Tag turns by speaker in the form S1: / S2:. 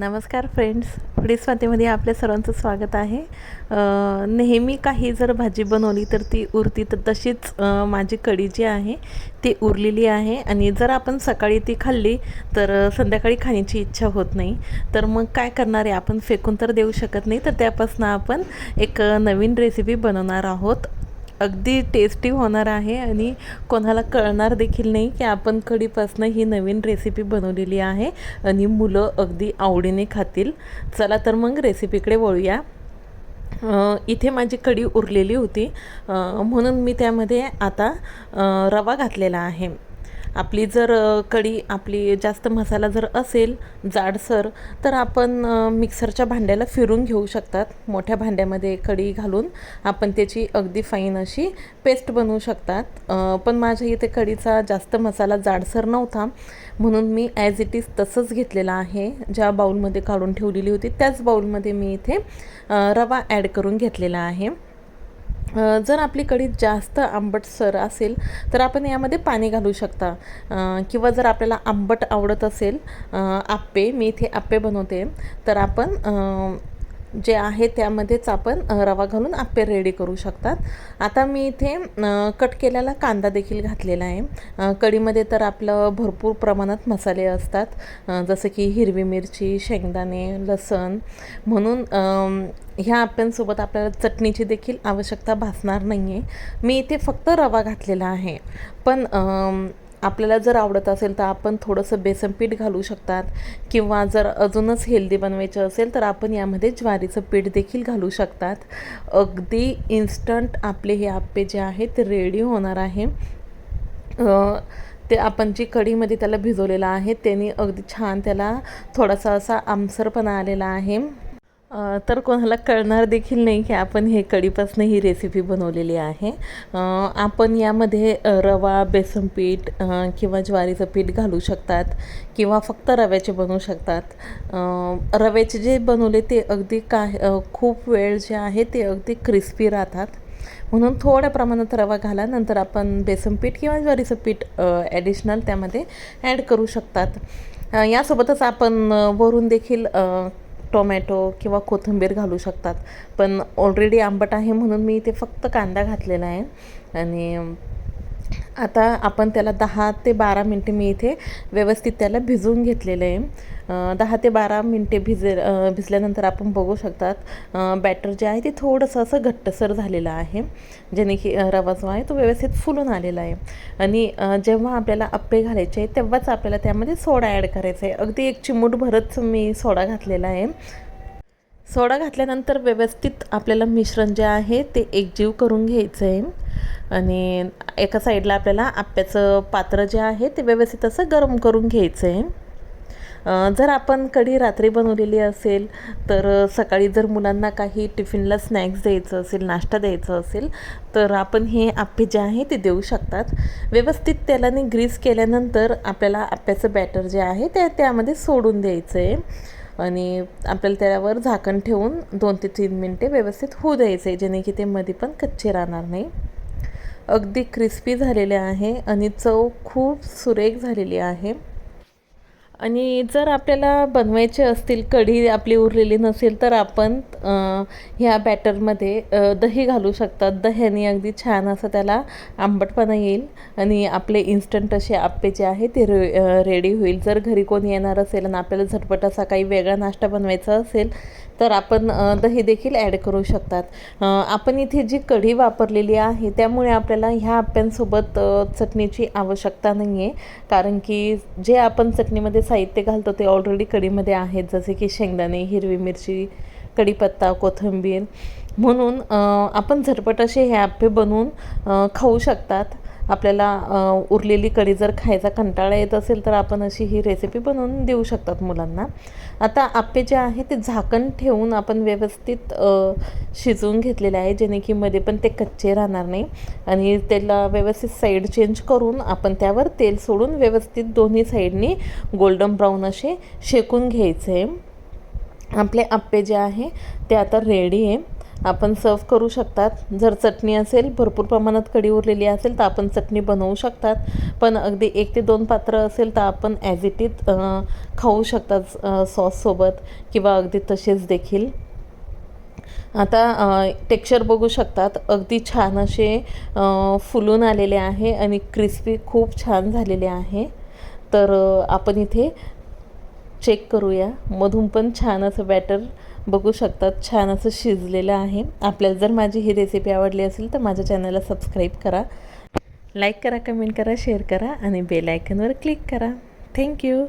S1: नमस्कार friends foodie स्वातीमध्ये आपल्या सर्वांचं स्वागत आहे. नेहमी काही जर भाजी बनवली तर ती उरती तर तशीच माझी कढी जी आहे ती उरलेली आहे. आणि जर आपण सकाळी ती खाल्ली तर संध्याकाळी खाण्याची इच्छा होत नाही. तर मग काय करणार आहे? आपण फेकून तर देऊ शकत नाही. तर त्यापासून आपण एक नवीन रेसिपी बनवणार आहोत. अगदी टेस्टी होणार आहे आणि कोणाला कळणार देखील नाही की आपण कढीपासनं ही नवीन रेसिपी बनवलेली आहे आणि मुलं अगदी आवडीने खातील. चला तर मग रेसिपीकडे वळूया. इथे माझी कढी उरलेली होती. म्हणून मी त्यामध्ये आता रवा घातलेला आहे. आपली जर कढी आपली जास्त मसाला जर असेल जाडसर तर आपण मिक्सरच्या भांड्याला फिरून घेऊ शकतात. मोठ्या भांड्यामध्ये कढी घालून आपण त्याची अगदी फाईन अशी पेस्ट बनवू शकतात. पण माझ्या इथे कढीचा जास्त मसाला जाडसर नव्हता. म्हणून मी ॲज इट इज तसंच घेतलेलं आहे. ज्या बाऊलमध्ये काढून ठेवलेली होती त्याच बाऊलमध्ये मी इथे रवा ॲड करून घेतलेला आहे. जर आपली कढी जास्त आंबटसर असेल तर आपण यामध्ये पाणी घालू शकता. किंवा जर आपल्याला आंबट आवडत असेल आप्पे मी इथे आप्पे बनवते. तर आपण जे आहे त्यामध्येच आपण रवा घालून आप्पे रेडी करू शकतात. आता मी इथे कट केलेला कांदा देखील घातलेला आहे. कढीमध्ये तर आपलं भरपूर प्रमाणात मसाले असतात. जसं की हिरवी मिरची शेंगदाणे लसण. म्हणून ह्या आप्यांसोबत आपल्याला चटणीची देखील आवश्यकता भासणार नाही आहे मी इथे फक्त रवा घातलेला आहे. पण आपल्याला जर आवडत असेल तर आपण थोडंसं बेसन पीठ घालू शकतात. किंवा जर अजूनच हेल्दी बनवायचं असेल तर आपण यामध्ये ज्वारीचं पीठ देखील घालू शकतात. अगदी इन्स्टंट आपले हे आप्पे जे आहेत ते रेडी होणार आहे. ते आपण जी कढीमध्ये त्याला भिजवलेलं आहे त्याने अगदी छान त्याला थोडासा असा आमसरपणा आलेला आहे. तर कोणाला कळणार देखील नाही की आपण हे कढीपासून ही रेसिपी बनवलेली आहे. आपण यामध्ये रवा बेसन पीठ किंवा ज्वारीचं पीठ घालू शकतात किंवा फक्त रव्याचे बनवू शकतात. रव्याचे जे बनवले ते अगदी का खूप वेळ जे आहे ते अगदी क्रिस्पी राहतात. म्हणून थोड्या प्रमाणात रवा घाला नंतर आपण बेसन पीठ किंवा ज्वारीचं पीठ ॲडिशनल त्यामध्ये ॲड करू शकतात. यासोबतच आपण वरून देखील टोमॅटो किंवा कोथिंबीर घालू शकतात. पण ऑलरेडी आंबट आहे म्हणून मी इथे फक्त कांदा घातलेला आहे. आणि आता आपण त्याला दहा ते बारा मिनटे मी इथे व्यवस्थित त्याला भिजवून घेतलेलं आहे. दहा ते बारा मिनटे भिजे भिजल्यानंतर आपण बघू शकतात बॅटर जे आहे ते थोडंसं असं घट्टसर झालेलं आहे. जेणे की रवा जो आहे तो व्यवस्थित फुलून आलेला आहे. आणि जेव्हा आपल्याला अप्पे घालायचे आहे तेव्हाच आपल्याला त्यामध्ये सोडा ॲड करायचा आहे. अगदी एक चिमूट भरच मी सोडा घातलेला आहे. सोडा घातल्यानंतर व्यवस्थित आपल्याला मिश्रण जे आहे ते एकजीव करून घ्यायचं आहे. आणि एका साईडला आपल्याला आप्याचं पात्र जे आहे ते व्यवस्थित असं गरम करून घ्यायचं आहे. जर आपण कढी रात्री बनवलेली असेल तर सकाळी जर मुलांना काही टिफिनला स्नॅक्स द्यायचं असेल नाश्ता द्यायचा असेल तर आपण हे आप्पे जे आहे ते देऊ शकतात. व्यवस्थित तेलाने ग्रीस केल्यानंतर आपल्याला आप्याचं बॅटर जे आहे ते त्यामध्ये सोडून द्यायचं आहे आणि आपल्याला त्यावर झाकण ठेवून दोन ते तीन मिनटे व्यवस्थित होऊ द्यायचे जेणे की ते मध्ये पण कच्चे राहणार नाही. अगदी क्रिस्पी झालेले आहे आणि चव खूप सुरेख झालेली आहे. आणि जर आपल्याला बनवायचे असतील कढी आपली उरलेली नसेल तर आपण ह्या बॅटरमध्ये दही घालू शकतात. दह्याने अगदी छान असं त्याला आंबटपणा येईल आणि आपले इन्स्टंट असे आप्पे जे आहे ते रे रेडी होईल. जर घरी कोणी येणार असेल आणि आपल्याला झटपट असा काही वेगळा नाश्ता बनवायचा असेल तर आपण दही देखील ॲड करू शकतात. आपण इथे जी कढी वापरलेली आहे त्यामुळे आपल्याला ह्या आप्यांसोबत चटणीची आवश्यकता नाही आहे कारण की जे आपण चटणीमध्ये साहित्य घालतो ते ऑलरेडी कढीमध्ये आहेत जसे की शेंगदाणे हिरवी मिरची कढीपत्ता कोथिंबीर. म्हणून आपण झटपट असे हे आप्पे बनवून खाऊ शकतात. आपल्याला उरलेली कढी जर खायचा कंटाळा येत असेल तर आपण अशी ही रेसिपी बनवून देऊ शकतात मुलांना. आता आप्पे जे आहे ते झाकण ठेवून आपण व्यवस्थित शिजवून घेतलेले आहे जेणे की मध्ये पण ते कच्चे राहणार नाही. आणि त्याला व्यवस्थित साईड चेंज करून आपण त्यावर तेल सोडून व्यवस्थित दोन्ही साईडनी गोल्डन ब्राऊन असे शेकून घ्यायचे. आपले आप्पे जे आहे ते आता रेडी आहे. आपण सर्व करू शकतात. जर चटणी असेल भरपूर प्रमाणात कढी उरलेली असेल तर आपण चटणी बनवू शकतात. पण अगदी एक ते दोन पात्र असेल तर आपण ॲज इट इज खाऊ शकतात सॉससोबत किंवा अगदी तसेच देखील. आता टेक्स्चर बघू शकतात. अगदी छान असे फुलून आलेले आहे आणि क्रिस्पी खूप छान झालेले आहे. तर आपण इथे चेक करूया. मधून पण छान असं बॅटर बघू शकतात. छान असं शिजलेलं आहे. आपल्याला जर माझी ही रेसिपी आवडली असेल तर माझ्या चॅनलला सबस्क्राईब करा. लाईक करा कमेंट करा शेअर करा आणि बेल आयकनवर क्लिक करा. Thank you